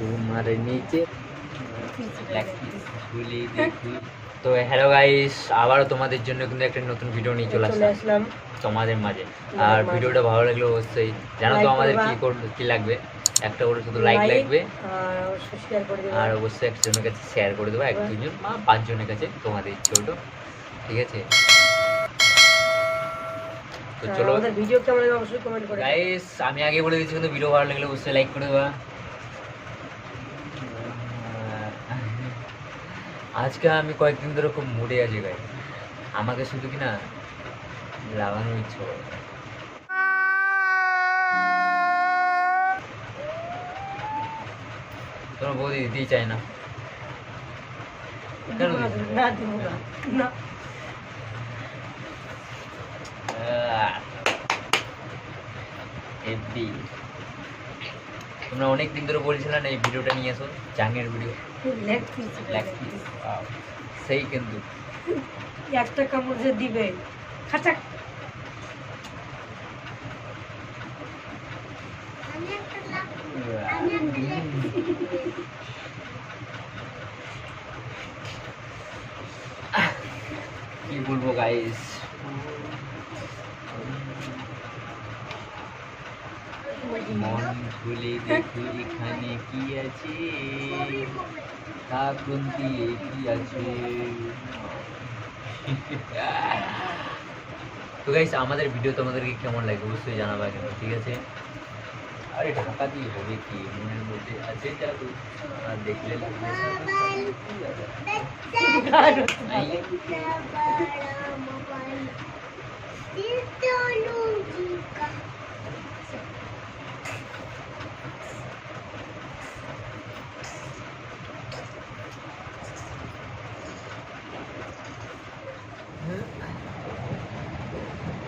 তোমার নিচে। তো হ্যালো গাইস আবারও তোমাদের জন্য কিন্তু একটা নতুন ভিডিও নিয়ে চলে চলে আসলাম। তোমাদের মাঝে। আর ভিডিওটা ভালো লাগলে অবশ্যই জানো তো আমাদের। কি করবে কি লাগবে? একটা করে শুধু লাইক লাগবে। আর অবশ্যই একজনের কাছে শেয়ার করে দেবো এক? দুজন বা পাঁচজনের কাছে তোমাদের ইচ্ছে ঠিক আছে? তো চলো। আমাদের ভিডিও কেমন লাগে অবশ্যই কমেন্ট করে গাইস আমি আগে বলে দিচ্ছি কিন্তু ভিডিও ভালো লাগলে অবশ্যই লাইক করে দেবা। আজকে আমি কয়েকদিন ধরে খুব মুডে আছি গাই আমাকে শুধু কি না লাগানোর ইচ্ছে করে। তোমার বৌদি দিতেই চায় না। কেন। তোমরা অনেক দিন ধরে বলছিলে না এই ভিডিওটা নিয়ে আসো জাঙ্গের ভিডিও। লেগ পিস ব্ল্যাক সেই কিন্তু একটা কামড় যে দিবে। খাচাক কি বলব গাইস মন খুলে দেখো এখানে কি আছে? কাকুন দিয়ে কি আছে? তো গাইস আমাদের ভিডিও তোমাদেরকে কেমন লাগে অবশ্যই জানাবা কিন্তু ঠিক আছে? আরে ঢাকা দিয়ে হবে কি? মনের মধ্যে আছে জাদু আর দেখলে লাগবে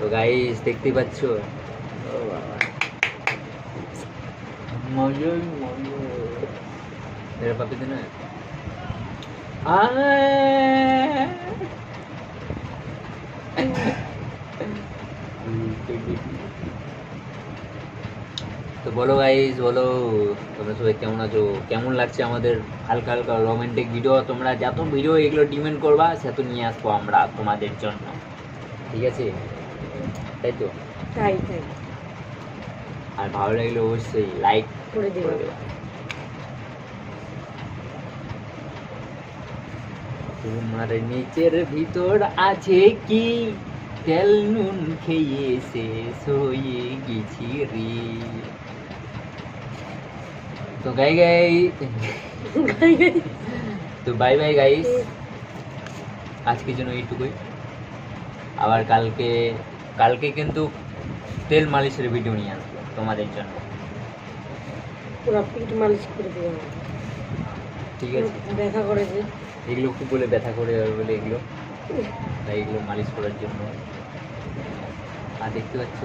তো গাইস দেখতে পাচ্ছ? তো তো বলো গাইজ বলো তোমরা সবাই কেমন আছো? কেমন লাগছে আমাদের হালকা হালকা রোমান্টিক ভিডিও তোমরা যত ভিডিও এগুলো ডিমেন্ড করবা সে তো নিয়ে আসব আমরা তোমাদের জন্য। ঠিক আছে? তাই তো তাই তাই। আর ভালো লাগলে অবশ্যই লাইক করে করে তোমার নিচের ভিতর আছে কি? তেল নুন খেয়ে শেষ হয়ে গেছি রে। তো গাই গাই তো বাই বাই গাইস আজকের জন্য এইটুকুই। আবার কালকে কালকে কিন্তু তেল মালিশের ভিডিও নিয়ে আসব তোমাদের জন্য। পিঠ মালিশ করে ঠিক আছে। ব্যথা করেছে এগুলো খুব বলে ব্যথা করে বলে এগুলো। তাই এগুলো মালিশ করার জন্য। আর দেখতে পাচ্ছ?